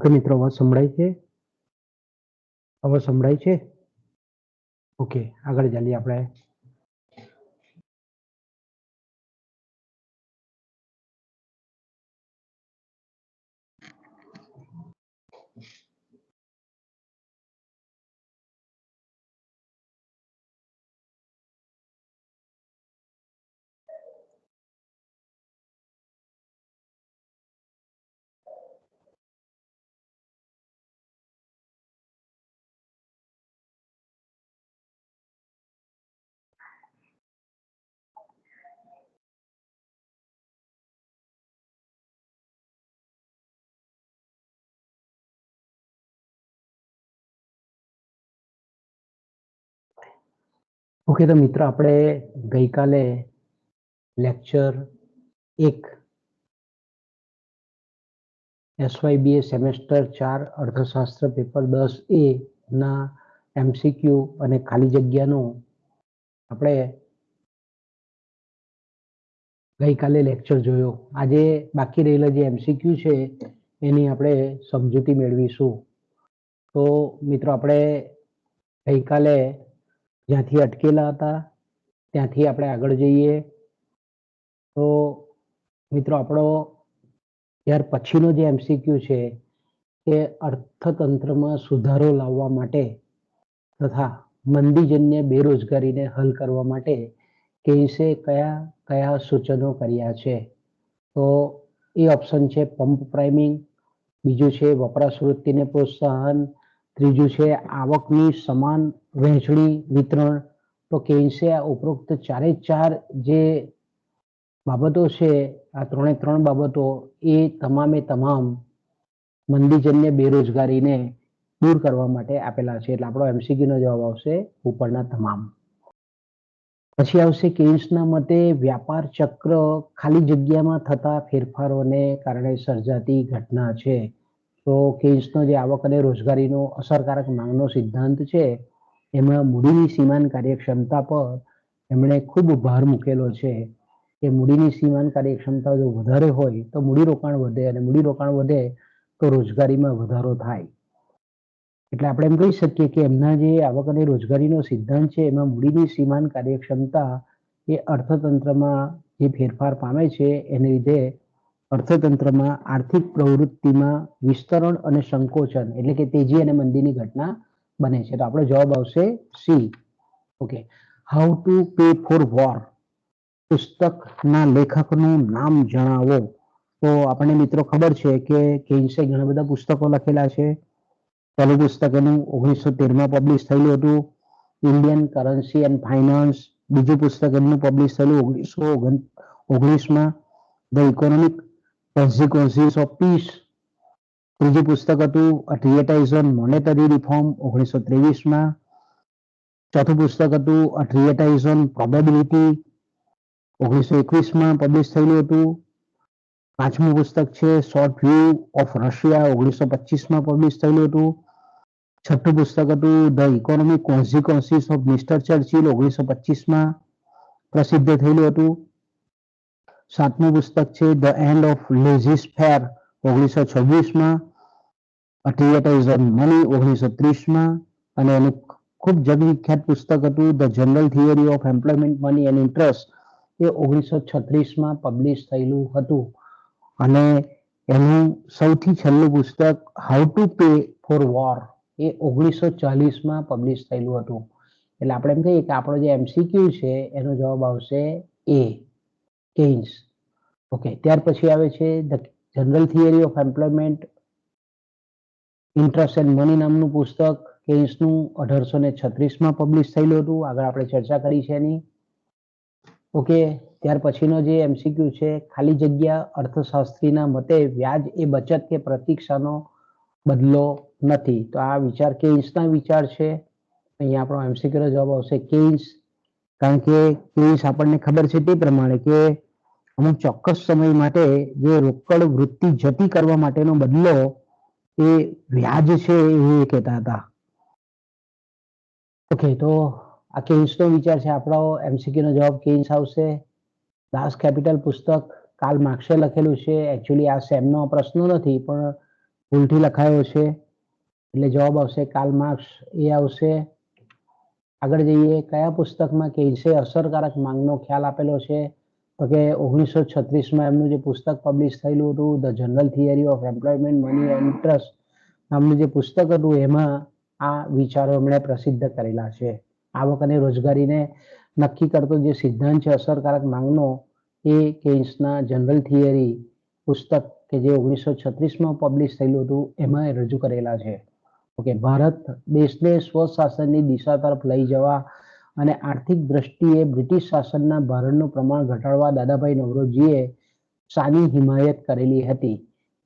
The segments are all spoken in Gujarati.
ઓકે મિત્રો અવાજ સંભળાય છે? અવાજ સંભળાય છે? ઓકે આગળ ચાલીએ આપણે. ઓકે તો મિત્રો, આપણે ગઈકાલે લેક્ચર એક એસવાયબીએ સેમેસ્ટર ચાર અર્થશાસ્ત્ર પેપર દસ એ ના એમસીક્યુ અને ખાલી જગ્યાનું આપણે ગઈકાલે લેક્ચર જોયો. આજે બાકી રહેલા જે એમસીક્યુ છે, એની આપણે સમજૂતી મેળવીશું. તો મિત્રો, આપણે ગઈકાલે જ્યાંથી અટકેલા હતા, ત્યાંથી આપણે આગળ જઈએ. તો મિત્રો, આપણો ત્યાર પછીનો જે એમસીક્યુ છે, એ અર્થતંત્રમાં સુધારો લાવવા માટે તથા મંદીજન્ય બેરોજગારીને હલ કરવા માટે કેસે કયા કયા સૂચનો કર્યા છે. તો એ ઓપ્શન છે પંપ પ્રાઇમિંગ, બીજું છે વપરાશ વૃત્તિને પ્રોત્સાહન ત્રીજું છે આવકની સમાન વહેંચણી, વિતરણ. તો કેન્સે આ ઉપરોક્ત ચારે ચાર જે બાબતો છે, આ ત્રણે ત્રણ બાબતો, એ તમામે તમામ મંદીજન્ય બેરોજગારીને દૂર કરવા માટે આપેલા છે. એટલે આપણો એમસીક્યુનો જવાબ આવશે ઉપરના તમામ. પછી આવશે કેન્સના મતે વ્યાપાર ચક્ર ખાલી જગ્યામાં થતા ફેરફારોને કારણે સર્જાતી ઘટના છે. તો કેન્સનો જે આવક અને રોજગારીનો અસરકારક માંગનો સિદ્ધાંત છે, એમાં મૂડીની સીમાન કાર્યક્ષમતા પર એમણે ખૂબ ભાર મૂકેલો છે. કે મૂડીની સીમાન કાર્યક્ષમતા જો વધારે હોય તો મૂડીરોકાણ વધે અને મૂડીરોકાણ વધે તો રોજગારીમાં વધારો થાય. એટલે આપણે એમ કહી શકીએ કે એમના જે આવક અને રોજગારીનો સિદ્ધાંત છે, એમાં મૂડીની સીમાન કાર્યક્ષમતા એ અર્થતંત્રમાં જે ફેરફાર પામે છે, એને લીધે અર્થતંત્રમાં આર્થિક પ્રવૃત્તિમાં વિસ્તરણ અને સંકોચન એટલે કે તેજી અને મંદીની ઘટના બને છે. તો આપણો જવાબ આવશે C. Okay. How to pay for war પુસ્તકના લેખકનું નામ જણાવો. તો આપણને મિત્રો ખબર છે કે કેન્સે ઘણા બધા પુસ્તકો લખેલા છે. પહેલું પુસ્તક એનું ઓગણીસો તેરમાં પબ્લિશ થયેલું હતું. ઇન્ડિયન કરન્સી એન્ડ ફાઇનાન્સ બીજું પુસ્તક એમનું પબ્લિશ થયેલું ઓગણીસો ઓગણીસમાં. The economic consequences of peace ત્રીજું પુસ્તક હતું a treatise on monetary reform ઓગણીસો ત્રેવીસમાં ચોથું પુસ્તક હતું અ ટ્રીએટાઇઝ ઓન પ્રોબેબિલિટી ઓગણીસો એકવીસમાં પબ્લિશ થયેલું હતું પાંચમું પુસ્તક છે શોર્ટ વ્યૂ ઓફ રશિયા ઓગણીસો પચીસમાં પબ્લિશ થયેલું હતું છઠ્ઠું પુસ્તક હતું the economic consequences of mister Churchill ઓગણીસો પચીસમાં પ્રસિદ્ધ થયેલું હતું સાતમું પુસ્તક છે the end of laissez faire ઓગણીસો છવ્વીસમાં. અટિયટાઇઝ મની ઓગણીસો ત્રીસમાં. અને એનું ખૂબ જગવિખ્યાત પુસ્તક હતું the general theory of employment money and interest એ ઓગણીસો છત્રીસમાં પબ્લિશ થયેલું હતું. અને એનું સૌથી છેલ્લું પુસ્તક how to pay for war એ ઓગણીસો ચાલીસમાં પબ્લિશ થયેલું હતું. એટલે આપણે એમ કહીએ કે આપણો જે એમસીક્યુ છે, એનો જવાબ આવશે એ કેન્સ ઓકે ત્યાર પછી આવે છે the general theory of employment interest and money નામનું પુસ્તક, કેન્સનું અઢારસો ને છત્રીસમાં પબ્લિશ થયેલું હતું. આગળ આપણે ચર્ચા કરી છે એની. ઓકે ત્યાર પછીનો જે એમસીક્યુ છે, ખાલી જગ્યા અર્થશાસ્ત્રીના મતે વ્યાજ એ બચત કે પ્રતીક્ષાનો બદલો નથી. તો આ વિચાર કેન્સના વિચાર છે. અહીંયા આપણો એમસીક્યુનો જવાબ આવશે કેન્સ. કારણ કે કેન્સ આપણને ખબર છે તે પ્રમાણે કે અમુક ચોક્કસ સમય માટે જે રોકડ વૃત્તિ જતી કરવા માટેનો બદલો એ વ્યાજ છે એ કહેતા હતા. ઓકે, તો આ કેન્સનો વિચાર છે આપણો. એમસીક્યુનો જવાબ કેન્સ આવશે. દાસ કેપિટલ પુસ્તક કાલ માર્ક્સે લખેલું છે. એકચ્યુઅલી આ સેમનો પ્રશ્ન નથી, પણ ભૂલથી લખાયો છે. એટલે જવાબ આવશે કાલ માર્ક્સ એ આવશે. આગળ જઈએ. કયા પુસ્તકમાં કેન્સે અસરકારક માંગનો ખ્યાલ આપેલો છે? તો કે ઓગણીસો છત્રીસમાં એમનું જે પુસ્તક પબ્લિશ થયેલું હતું the general theory of employment money and trust નામનું જે પુસ્તક હતું, એમાં આ વિચારો એમણે પ્રસિદ્ધ કરેલા છે. આવક અને રોજગારીને નક્કી કરતો જે સિદ્ધાંત છે, અસરકારક માંગનો, એ કેન્સના જનરલ થિયરી પુસ્તક કે જે ઓગણીસો છત્રીસમાં પબ્લિશ થયેલું હતું, એમાં રજૂ કરેલા છે. ઓકે, ભારત દેશને સ્વશાસનની દિશા તરફ લઈ જવા અને આર્થિક દ્રષ્ટિએ બ્રિટિશ શાસનના ભારણનું પ્રમાણ ઘટાડવા દાદાભાઈ નવરોજીએ સાની હિમાયત કરેલી હતી.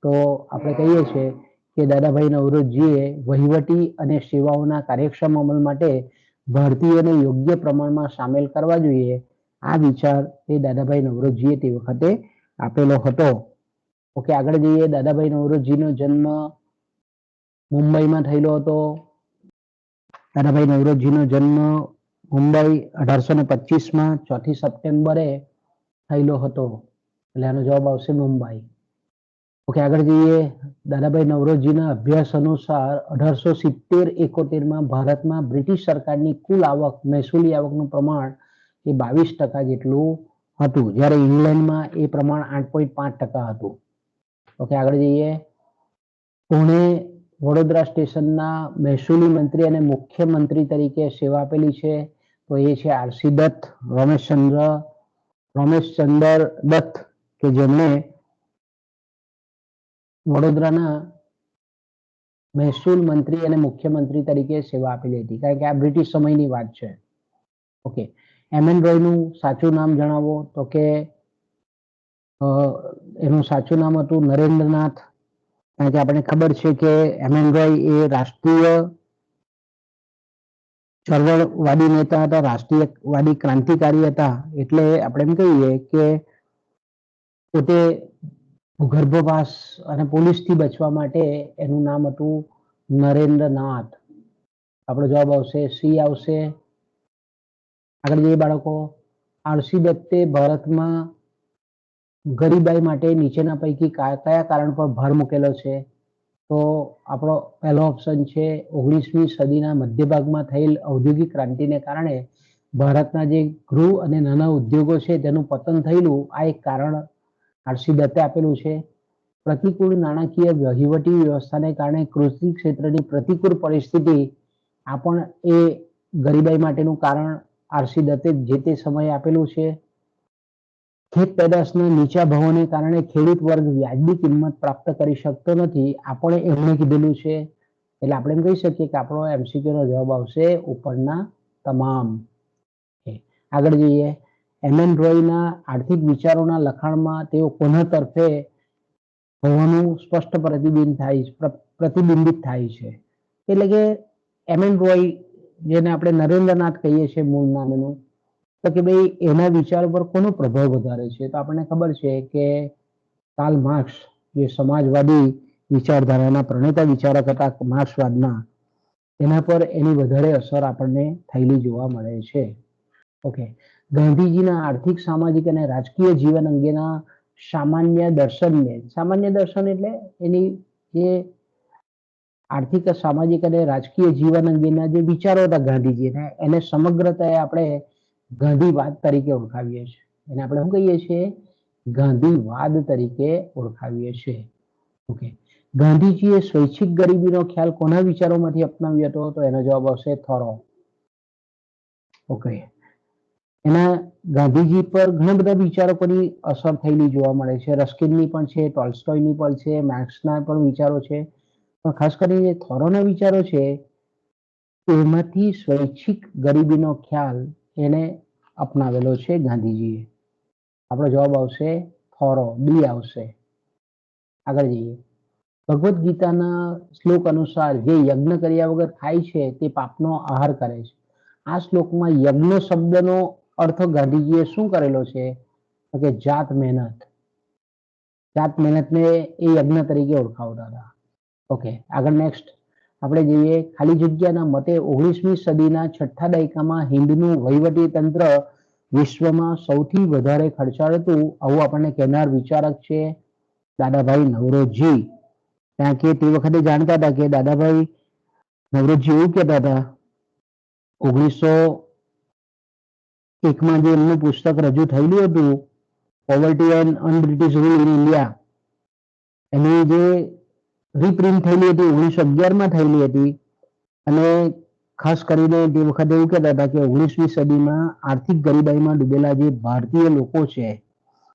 તો આપણે કહીએ છીએ કે દાદાભાઈ નવરોજીએ વહીવટી અને સેવાઓના કાર્યક્ષમ અમલ માટે ભારતીયોને યોગ્ય પ્રમાણમાં સામેલ કરવા જોઈએ. આ વિચાર એ દાદાભાઈ નવરોજીએ તે વખતે આપેલો હતો. ઓકે, આગળ જઈએ. દાદાભાઈ નવરોજીનો જન્મ મુંબઈમાં થયેલો હતો. દાદાભાઈ નવરોજીનો જન્મ મુંબઈ અઢારસો ને પચીસમાં ચોથી સપ્ટેમ્બરે થયેલો હતો. એટલે આનો જવાબ આવશે મુંબઈ. ઓકે, આગળ જઈએ. દાદાભાઈ નવરોજીના અભ્યાસ અનુસાર અઢારસો સિત્તેર, એકોતેરમાં ભારતમાં બ્રિટિશ સરકારની કુલ આવક, મહેસૂલી આવકનું પ્રમાણ એ બાવીસ ટકા જેટલું હતું. જ્યારે ઇંગ્લેન્ડમાં એ પ્રમાણ આઠ પોઈન્ટ પાંચ ટકા હતું. ઓકે, આગળ જઈએ. પુણે વડોદરા સ્ટેશનના મહેસૂલી મંત્રી અને મુખ્યમંત્રી તરીકે સેવા આપેલી છે. તો એ છે આરસી દત્ત, રમેશચંદ્ર રમેશચંદ્ર દત્ત, કે જેમણે વડોદરાના મહેસૂલ મંત્રી અને મુખ્યમંત્રી તરીકે સેવા આપેલી હતી. કારણ કે આ બ્રિટિશ સમયની વાત છે. ઓકે. એમ એન રોયનું સાચું નામ જણાવો તો કે એનું સાચું નામ હતું નરેન્દ્રનાથ. કારણ કે આપણને ખબર છે કે એમ એન રોય એ રાષ્ટ્રીય ચળવળવાદી નેતા હતા, રાષ્ટ્રીયવાદી ક્રાંતિકારી હતા, એટલે આપણે એમ કહીએ કે પોતે ગર્ભવાસ અને પોલીસથી બચવા માટે એનું નામ હતું નરેન્દ્રનાથ આપણો જવાબ આવશે સી આવશે. આગળ જઈએ બાળકો. આળસી દત્તે ભારતમાં ગરીબાઈ માટે નીચેના પૈકી કયા કારણ પર ભાર મૂકેલો છે? તો આપણો પહેલો ઓપ્શન છે ઓગણીસમી સદીના મધ્ય ભાગમાં થયેલ ઔદ્યોગિક ક્રાંતિને કારણે ભારતના જે ગૃહ અને નાના ઉદ્યોગો છે તેનું પતન થયેલું આ એક કારણ આરસી દત્તે આપેલું છે. પ્રતિકૂળ નાણાકીય વહીવટી વ્યવસ્થાને કારણે કૃષિ ક્ષેત્રની પ્રતિકૂળ પરિસ્થિતિ આ પણ એ ગરીબાઈ માટેનું કારણ આરસી દત્તે જે તે સમયે આપેલું છે. ખેત પેદાશના નીચા ભાવોને કારણે ખેડૂત વર્ગ વ્યાજબી કિંમત પ્રાપ્ત કરી શકતો નથી. આપણે એમણે કીધેલું છે. એટલે આપણે એમ કહી શકીએ કે આપણો એમસીક્યુ નો જવાબ આવશે ઉપરના તમામ. આગળ જઈએ. એમ એન રોયના આર્થિક વિચારોના લખાણમાં તેઓ કોના તરફે હોવાનું સ્પષ્ટ પ્રતિબિંબ થાય પ્રતિબિંબિત થાય છે. એટલે કે એમ એન રોય, જેને આપણે નરેન્દ્રનાથ કહીએ છીએ મૂળ નામ એનું તો કે ભાઈ, એના વિચાર પર કોનો પ્રભાવ વધારે છે? તો આપણને ખબર છે કે કાલ માર્ક્સ જે સમાજવાદી વિચારધારાના પ્રણેતા વિચારક હતા, માર્ક્સવાદના, એના પર એની વધારે અસર આપણને થયેલી જોવા મળે છે. ઓકે ગાંધીજીના આર્થિક, સામાજિક અને રાજકીય જીવન અંગેના સામાન્ય દર્શનને, સામાન્ય દર્શન એટલે એની જે આર્થિક, સામાજિક અને રાજકીય જીવન અંગેના જે વિચારો હતા ગાંધીજીના, એને સમગ્રતાએ આપણે ગાંધીવાદ તરીકે ઓળખાવીએ છીએ. એને આપણે શું કહીએ છીએ? ગાંધીવાદ તરીકે ઓળખાવીએ છીએ. ઓકે. ગાંધીજીએ સ્વૈચ્છિક ગરીબીનો ખ્યાલ કોના વિચારોમાંથી અપનાવ્યો હતો? તો એનો જવાબ આવશે થોરો. ઓકે. એના ગાંધીજી પર ઘણા બધા વિચારકોની અસર થયેલી જોવા મળે છે. રસ્કિનની પણ છે, ટોલ્સ્ટોયની પણ છે, માર્ક્સના પણ વિચારો છે. પણ ખાસ કરીને થોરોના વિચારો છે એમાંથી સ્વૈચ્છિક ગરીબીનો ખ્યાલ એને અપનાવેલો છે ગાંધીજીએ. આપણો જવાબ આવશે થોરો બી આવશે. આગળ જઈએ. ભગવદ્ ગીતાના શ્લોક અનુસાર જે યજ્ઞ કર્યા વગર ખાય છે, તે પાપનો આહાર કરે છે. આ શ્લોકમાં યજ્ઞ શબ્દનો અર્થ ગાંધીજીએ શું કરેલો છે? કે જાત મહેનત. જાત મહેનતને એ યજ્ઞ તરીકે ઓળખાવતા હતા. ઓકે, આગળ નેક્સ્ટ આપણે જોઈએ, ખાલી જગ્યાના મતે ઓગણીસમી સદીના છઠ્ઠા દાયકામાં હિન્દનું વહીવટી તંત્ર વિશ્વમાં સૌથી વધારે ખર્ચાળ હતું, આવું આપણને કહેનાર વિચારક છે દાદાભાઈ નવરોજી. કારણ કે તે વખતે જાણતા હતા કે દાદાભાઈ નવરોજી એવું કહેતા હતા, ઓગણીસો એકમાં જે એમનું પુસ્તક રજૂ થયેલું હતું poverty and un-British rule in India એની જે રીપ્રિન્ટ થયેલી હતી, ઓગણીસો અગિયારમાં થયેલી હતી. અને ખાસ કરીને તે વખતે એવું કહેતા હતા કે ઓગણીસમી સદીમાં આર્થિક ગરીબાઈમાં ડૂબેલા જે ભારતીય લોકો છે,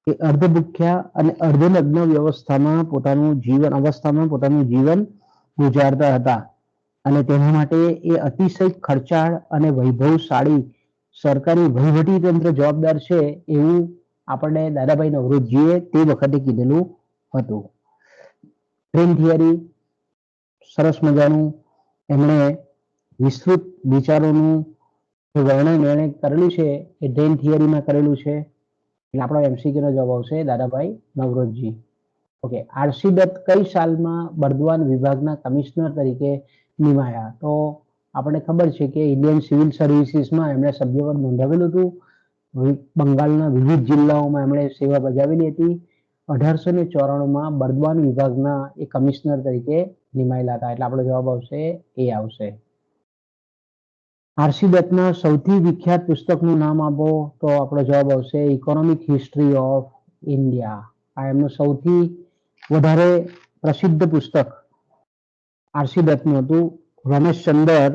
એ અર્ધભૂખ્યા અને અર્ધલગ્ન વ્યવસ્થામાં પોતાનું જીવન, અવસ્થામાં પોતાનું જીવન ગુજારતા હતા. અને તેના માટે એ અતિશય ખર્ચાળ અને વૈભવશાળી સરકારી વહીવટી તંત્ર જવાબદાર છે એવું આપણને દાદાભાઈ નવરોજીએ તે વખતે કીધેલું હતું. ટ્રેન થિયરી, સરસ મજાનું એમણે વિસ્તૃત વિચારોનું વર્ણન એણે કરેલું છે એ ડ્રેન થિયરીમાં કરેલું છે. એટલે આપણો એમસીક્યુનો જવાબ આવશે, Dadabhai Naoroji okay, R C Dutt કઈ સાલમાં બર્દવાન વિભાગના કમિશનર તરીકે નિમાયા તો આપણને ખબર છે કે ઇન્ડિયન સિવિલ સર્વિસીસમાં એમણે સભ્યપદ નોંધાવેલું હતું. બંગાળના વિવિધ જિલ્લાઓમાં એમણે સેવા બજાવેલી હતી. અઢારસો ને ચોરાણુંમાં બર્દવાન વિભાગના એ કમિશનર તરીકે નિમાયેલા હતા. એટલે આપણો જવાબ આવશે એ આવશે. આરસી દત્તના સૌથી વિખ્યાત પુસ્તકનું નામ આપો તો આપણો જવાબ આવશે ઇકોનોમિક હિસ્ટ્રી ઓફ ઇન્ડિયા. આ એમનું સૌથી વધારે પ્રસિદ્ધ પુસ્તક આરસી દત્તનું હતું. રમેશચંદર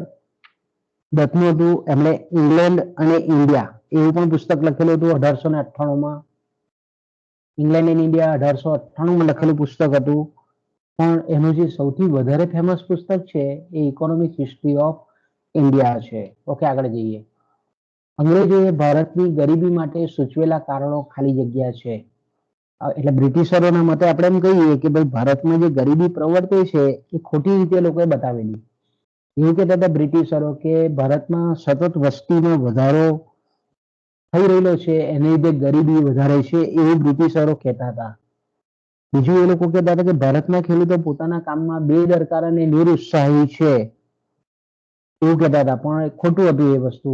દત્તનું હતું. એમણે ઇંગ્લેન્ડ અને ઇન્ડિયા એવું પણ પુસ્તક લખેલું હતું અઢારસો ને અઠ્ઠાણુંમાં. ઇંગ્લેન્ડ ઇન ઇન્ડિયા અઢારસો અઠ્ઠાણુંમાં લખેલું પુસ્તક હતું. પણ એનું જે સૌથી વધારે ફેમસ પુસ્તક છે, એ ઇકોનોમિક હિસ્ટ્રી ઓફ ઇન્ડિયા છે. ઓકે આગળ જઈએ. અંગ્રેજોએ ભારતની ગરીબી માટે સૂચવેલા કારણો ખાલી જગ્યા છે. એટલે બ્રિટિશરોના મતે આપણે એમ કહીએ કે ભાઈ ભારતમાં જે ગરીબી પ્રવર્તે છે, એ ખોટી રીતે લોકોએ બતાવેલી. એવું કહેતા હતા બ્રિટિશરો કે ભારતમાં સતત વસ્તીનો વધારો થઈ રહેલો છે, એને લીધે ગરીબી વધારે છે, એવું બ્રિટિશરો કહેતા હતા. બીજું એ લોકો કહેતા હતા કે ભારતના ખેડૂતો પોતાના કામમાં બેદરકાર અને નિરુત્સાહી છે. એવું કહેતા હતા, પણ ખોટું હતું એ વસ્તુ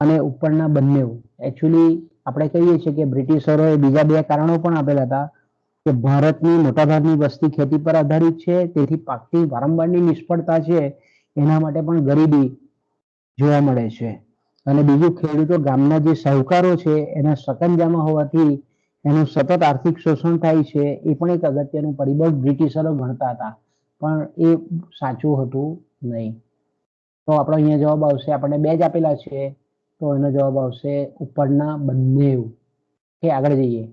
અને ઉપરના બંને એકચ્યુઅલી આપણે કહીએ છીએ કે બ્રિટિશરોએ બીજા બે કારણો પણ આપેલા હતા કે ભારતની મોટાભાગની વસ્તી ખેતી પર આધારિત છે, તેથી પાકની વારંવારની નિષ્ફળતા છે, એના માટે પણ ગરીબી જોવા મળે છે. અને બીજું ખેડૂતો ગામના જે સાહુકારો છે, એના સકંજામાં હોવાથી એનું સતત આર્થિક શોષણ થાય છે, એ પણ એક અગત્યનું પરિબળ બ્રિટિશરો ગણતા હતા. પણ એ સાચું હતું નહીં. તો આપણો અહીંયા જવાબ આવશે, આપણને બે જ આપેલા છે, તો એનો જવાબ આવશે ઉપરના બંને. કે આગળ જઈએ.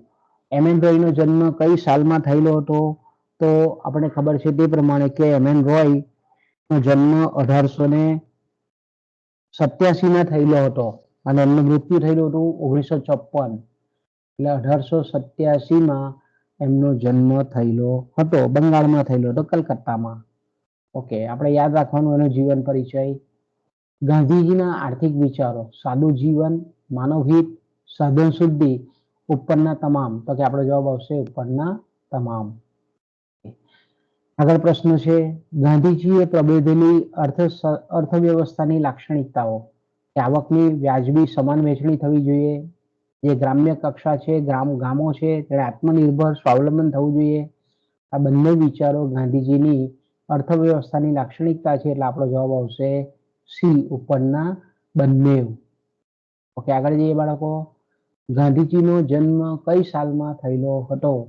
એમ એન રોયનો જન્મ કઈ સાલમાં થયેલો હતો? તો આપણને ખબર છે તે પ્રમાણે કે એમ એન રોય નો જન્મ અઢારસો ને સત્યાસીમાં થયેલો હતો અને એમનું મૃત્યુ થયેલું હતું ઓગણીસો ચોપન એટલે અઢારસો સત્યાસીમાં એમનો જન્મ થયેલો હતો, બંગાળમાં થયેલો હતો, કલકત્તામાં. ઓકે, આપણે યાદ રાખવાનું એનો જીવન પરિચય. ગાંધીજીના આર્થિક વિચારો, સાદું જીવન માનવહિત સાધન શુદ્ધિ, ઉપરના તમામ. તો કે આપણો જવાબ આવશે ઉપરના તમામ. આગળ પ્રશ્ન છે, ગાંધીજીએ પ્રબોધેલી અર્થ અર્થવ્યવસ્થાની લાક્ષણિકતાઓ, કે આવકની વ્યાજબી સમાન વહેંચણી થવી જોઈએ, જે ગ્રામ્ય કક્ષા છે, ગ્રામ ગામો છે તેને આત્મનિર્ભર, સ્વાવલંબન થવું જોઈએ. આ બંને વિચારો ગાંધીજીની અર્થવ્યવસ્થાની લાક્ષણિકતા છે એટલે આપણો જવાબ આવશે સી ઉપરના બંને. ઓકે, આગળ જઈએ બાળકો. ગાંધીજીનો જન્મ કઈ સાલમાં થયેલો હતો?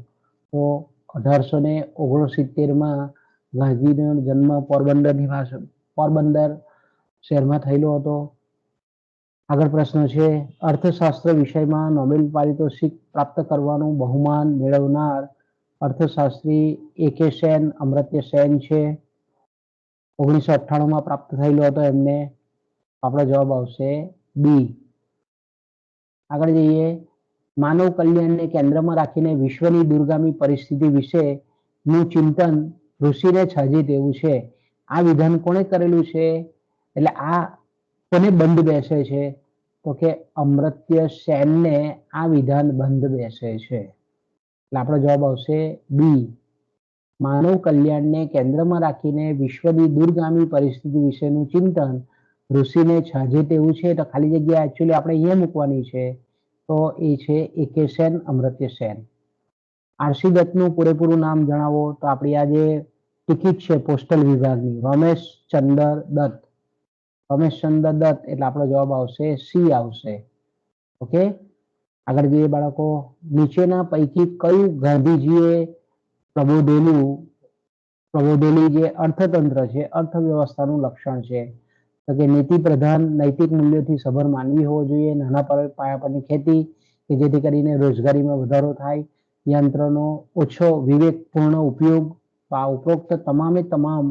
તો અઢારસો ને ઓગણસિત્તેરમાં ગાંધીનો જન્મ પોરબંદરની ભાષા, પોરબંદર શહેરમાં થયેલો હતો. આગળ પ્રશ્ન છે, અર્થશાસ્ત્ર વિષયમાં નોબેલ પારિતોષિક પ્રાપ્ત કરવાનું બહુમાન મેળવનાર અર્થશાસ્ત્રી એ કે સેન અમૃત્ય સેન છે. ઓગણીસો અઠ્ઠાણુંમાં પ્રાપ્ત થયેલો હતો એમને. આપણો જવાબ આવશે બી. આગળ જઈએ. માનવ કલ્યાણને કેન્દ્રમાં રાખીને વિશ્વની દુર્ગામી પરિસ્થિતિ વિશે નું ચિંતન ઋષિને છાજી તેવું છે. આ વિધાન કોણે કરેલું છે? એટલે આ કોને બંધ બેસે છે? તો કે અમૃત્ય સેનને આ વિધાન બંધ બેસે છે. એટલે આપણો જવાબ આવશે બી. માનવ કલ્યાણને કેન્દ્રમાં રાખીને વિશ્વની દૂરગામી પરિસ્થિતિ વિશેનું ચિંતન ઋષિને છાજે તેવું છે. તો ખાલી જગ્યા એકચ્યુઅલી આપણે અહીંયા મૂકવાની છે. તો એ છે A K Sen, Amartya Sen. R C દત્તનું પૂરેપૂરું નામ જણાવો તો આપણી આ જે ટિકિટ છે પોસ્ટલ વિભાગની, રમેશ ચંદર દત્ત. રમેશ ચંદર દત્ત, એટલે આપણો જવાબ આવશે સી આવશે. ઓકે? આગળ જઈએ બાળકો, નીચેના પૈકી કયું ગાંધીજીએ પ્રબોધેલું, પ્રબોધેલી જે અર્થતંત્ર છે, અર્થવ્યવસ્થાનું લક્ષણ છે? તો કે નીતિ પ્રધાન નૈતિક મૂલ્યોથી સભર માનવી હોવો જોઈએ. નાના પાયા પરની ખેતી કે જેથી કરીને રોજગારીમાં વધારો થાય. યંત્રનો ઓછો વિવેકપૂર્ણ ઉપયોગ, આ ઉપરોક્ત તમામે તમામ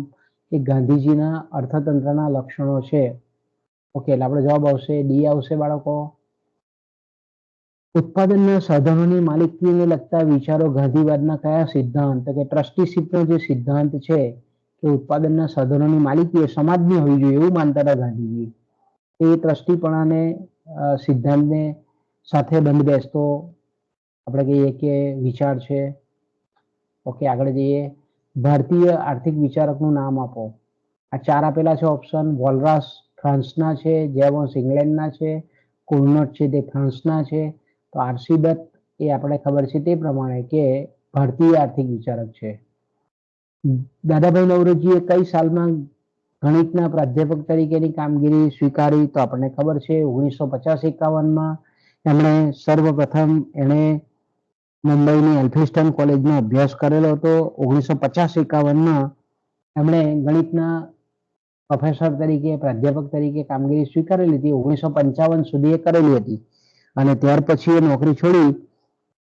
એ ગાંધીજીના અર્થતંત્રના લક્ષણો છે. ઓકે એટલે આપણો જવાબ આવશે ડી આવશે બાળકો. ઉત્પાદનના સાધનોની માલિકીને લગતા વિચારો ગાંધીવાદના કયા સિદ્ધાંત કે ટ્રસ્ટીશીપનો જે સિદ્ધાંત છે કે ઉત્પાદનના સાધનોની માલિકી એ સમાજની હોવી જોઈએ એવું માનતા હતા ગાંધીજી. એ ટ્રસ્ટીપણાને સિદ્ધાંતને સાથે બંધ બેસતો આપણે કહીએ કે વિચાર છે. ઓકે, આગળ જઈએ. ભારતીય આર્થિક વિચારકનું નામ આપો. આ ચાર આપેલા છે ઓપ્શન. વોલરાસ ફ્રાન્સના છે, જેવોન્સ ઇંગ્લેન્ડના છે કુલનટ છે, તે ફ્રાન્સના છે. તો આરસી દત્ત એ આપણે ખબર છે તે પ્રમાણે કે ભારતીય આર્થિક વિચારક છે. દાદાભાઈ નવરોજીએ કઈ સાલમાં ગણિતના પ્રાધ્યાપક તરીકેની કામગીરી સ્વીકારી તો આપણને ખબર છે, ઓગણીસો પચાસ એકાવનમાં એમણે સર્વપ્રથમ એણે મુંબઈની એલ્ફિસ્ટન કોલેજનો અભ્યાસ કરેલો હતો. ઓગણીસો પચાસ એકાવનમાં એમણે ગણિતના પ્રોફેસર તરીકે, પ્રાધ્યાપક તરીકે કામગીરી સ્વીકારેલી હતી. ઓગણીસો પંચાવન સુધી એ કરેલી હતી. અને ત્યાર પછી એ નોકરી છોડી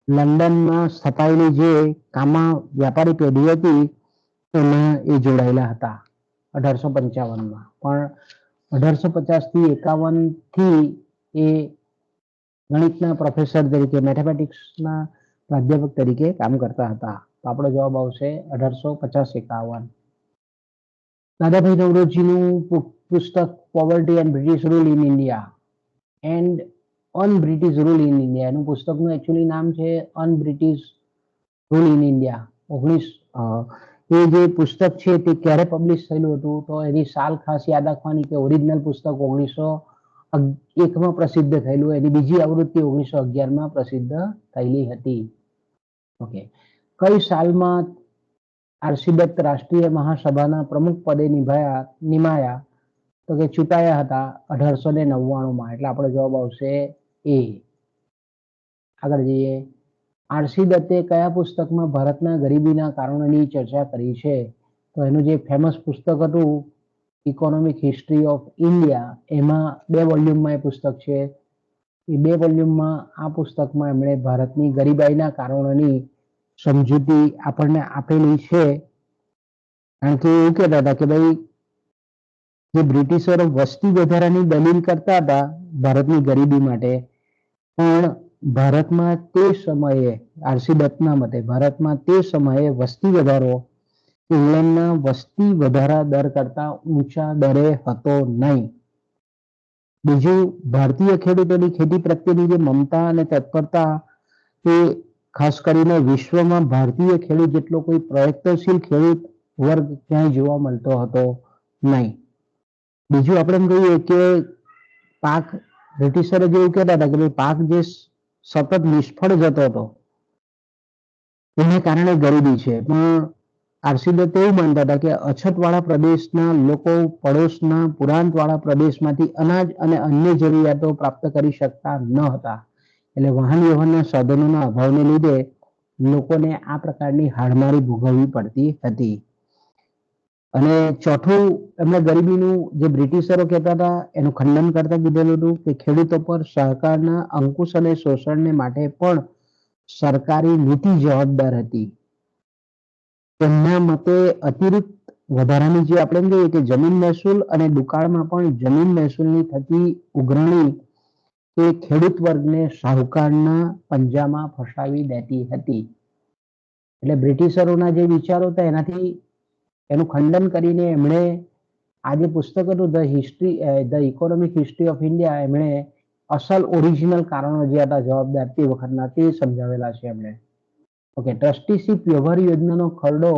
લંડનમાં સ્થપાયેલી જે કામા વ્યાપારી પેઢી હતી એમાં એ જોડાયેલા હતા અઢારસો પંચાવનમાં. પણ અઢારસો પચાસથી એકાવનથી એ ગણિતના પ્રોફેસર તરીકે મેથેમેટિક્સના પ્રાધ્યાપક તરીકે કામ કરતા હતા. આપણો જવાબ આવશે અઢારસો પચાસ એકાવન. દાદાભાઈ નવરોજીનું પુસ્તક poverty and British rule in India and un-British rule in India એનું પુસ્તકનું એકચ્યુઅલી નામ છે અન બ્રિટિશ રૂલ ઇન ઇન્ડિયા ઓગણીસ એ જે પુસ્તક છે તે ક્યારે પબ્લિશ થયેલું હતું? તો એની સાલ ખાસ યાદ રાખવાની કે ઓરિજિનલ પુસ્તક ઓગણીસો એકમાં પ્રસિદ્ધ થયેલું, એની બીજી આવૃત્તિ ઓગણીસો અગિયારમાં પ્રસિદ્ધ થયેલી હતી. ઓકે કઈ સાલમાં આરસી રાષ્ટ્રીય મહાસભાના પ્રમુખ પદે નિભાયા, નિમાયા? તો કે ચૂંટાયા હતા અઢારસો ને નવ્વાણુંમાં. એટલે આપણો જવાબ આવશે એ. આગળ જઈએ. આરસી દત્તે કયા પુસ્તકમાં ભારતના ગરીબીના કારણોની ચર્ચા કરી છે? તો એનું જે ફેમસ પુસ્તક હતું ઇકોનોમિક હિસ્ટ્રી ઓફ ઇન્ડિયા એમાં બે વોલ્યુમમાં એ પુસ્તક છે. એ બે વોલ્યુમમાં આ પુસ્તકમાં એમણે ભારતની ગરીબાઈના કારણોની સમજૂતી આપણને આપેલી છે. કારણ કે એવું કહેતા હતા કે ભાઈ, જે બ્રિટિશરો વસ્તી વધારાની દલીલ કરતા હતા ભારતની ગરીબી માટે, પણ ભારતમાં તે સમયે, આરસી દત્તના મતે, ભારતમાં તે સમયે વસ્તી વધારો ઇંગ્લેન્ડના વસ્તી વધારા દર કરતા ઊંચા દરે હતો નહીં. બીજું, ભારતીય ખેડૂતોની ખેતી પ્રત્યેની જે મમતા અને તત્પરતા એ ખાસ કરીને વિશ્વમાં ભારતીય ખેડૂત જેટલો કોઈ પ્રયત્નશીલ ખેડૂત વર્ગ ક્યાંય જોવા મળતો હતો નહીં. બીજું, આપણે એમ કહીએ કે પાક, બ્રિટિશરો જેવું કહેતા હતા કે પાક જે સતત નિષ્ફળ જતો હતો. એને કારણે ગરીબી છે. પણ આરસીદત્ત એવું માનતા હતા કે અછતવાળા પ્રદેશના લોકો પડોશના પુરાંતવાળા પ્રદેશમાંથી અનાજ અને અન્ય જરૂરિયાતો પ્રાપ્ત કરી શકતા ન હતા. એટલે વાહન વ્યવહારના સાધનોના અભાવને લીધે લોકોને આ પ્રકારની હાડમારી ભોગવવી પડતી હતી. અને ચોથું એમણે ગરીબીનું જે બ્રિટિશરો કહેતા હતા, એનું ખંડન કરતા કીધેલું હતું કે ખેડૂતો પર સહકારના અંકુશ અને શોષણને માટે પણ સરકારી નીતિ જવાબદાર હતી. તેમના મતે અતિરિક્ત વધારાની જે આપણે કહીએ કે જમીન મહેસૂલ અને દુકાળમાં પણ જમીન મહેસૂલની થતી ઉઘરણી એ ખેડૂત વર્ગને શાહુકારના પંજામાં ફસાવી દેતી હતી. એટલે બ્રિટિશરોના જે વિચારો હતા, એનાથી એનું ખંડન કરીને એમણે આ જે પુસ્તક હતું the history the economic history of India એમણે અસલ ઓરિજિનલ કારણો જે હતા જવાબદાર તે વખતના તે સમજાવેલા છે એમણે. ઓકે ટ્રસ્ટીશીપ વ્યવહાર યોજનાનો ખરડો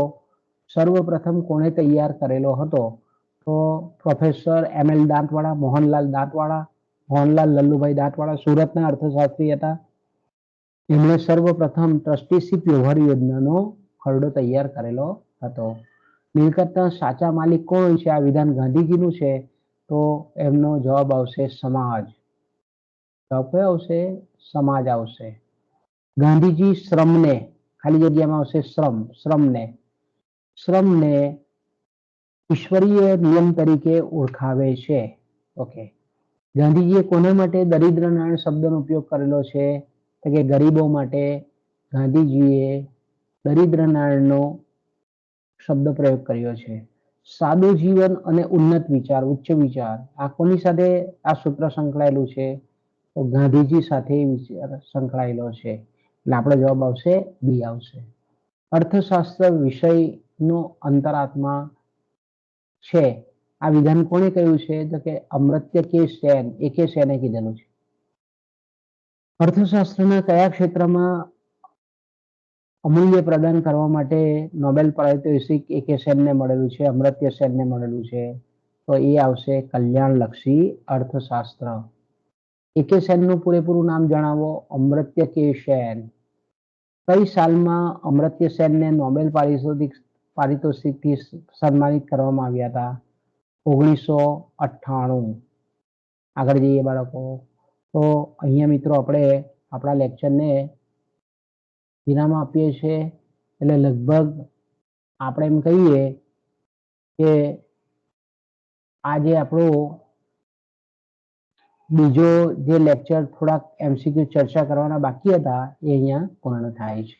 સર્વપ્રથમ કોણે તૈયાર કરેલો હતો? તો professor M L Dantwala Mohanlal Dantwala Mohanlal Lallubhai Dantwala સુરતના અર્થશાસ્ત્રી હતા. એમણે સર્વપ્રથમ ટ્રસ્ટીશીપ વ્યવહાર યોજનાનો ખરડો તૈયાર કરેલો હતો. મિલકતના સાચા માલિક કોણ છે? આ વિધાન ગાંધીજીનું છે. તો એમનો જવાબ આવશે સમાજ. જવાબ કયો આવશે? સમાજ આવશે. ગાંધીજી શ્રમને, ખાલી જગ્યામાં આવશે શ્રમ, શ્રમને. શ્રમને ઈશ્વરીય નિયમ તરીકે ઓળખાવે છે. ઓકે ગાંધીજીએ કોના માટે દરિદ્ર નારાયણ શબ્દનો ઉપયોગ કરેલો છે? તો કે ગરીબો માટે ગાંધીજીએ દરિદ્ર નારાયણનો શબ્દ પ્રયોગ કર્યો છે. સાદું જીવન અને ઉન્નત વિચાર, ઉચ્ચ વિચાર, આ કોની સાથે? આ સૂત્ર સંકળાયેલું છે. તો ગાંધીજી સાથે વિચાર સંકળાયેલો છે. એટલે આપણો જવાબ આવશે બી આવશે. અર્થશાસ્ત્ર વિષયનો અંતરાત્મા છે. આ વિધાન કોણે કહ્યું છે? તો કે અમૃત્ય કે સેન, એ કે સેને કીધેલું છે. અર્થશાસ્ત્રના કયા ક્ષેત્રમાં અમૂલ્ય પ્રદાન કરવા માટે નોબેલ પારિતોષિક એ કે સેનને મળેલું છે, અમૃત્ય સેનને મળેલું છે. તો એ આવશે કલ્યાણલક્ષી અર્થશાસ્ત્ર. એકે સેનનું પૂરેપૂરું નામ જણાવો, અમૃત્ય કે સેન? કઈ સાલમાં અમૃત્ય સેનને નોબેલ પારિતોષિક, પારિતોષિકથી સન્માનિત કરવામાં આવ્યા હતા? ઓગણીસો અઠ્ઠાણું. આગળ જઈએ બાળકો. તો અહીંયા મિત્રો આપણે આપણા લેક્ચરને વિરામ આપીએ છીએ. એટલે લગભગ આપણે એમ કહીએ કે આજે આપણો બીજો જે લેક્ચર થોડાક એમસીક્યુ ચર્ચા કરવાના બાકી હતા, એ અહીંયા પૂર્ણ થાય છે.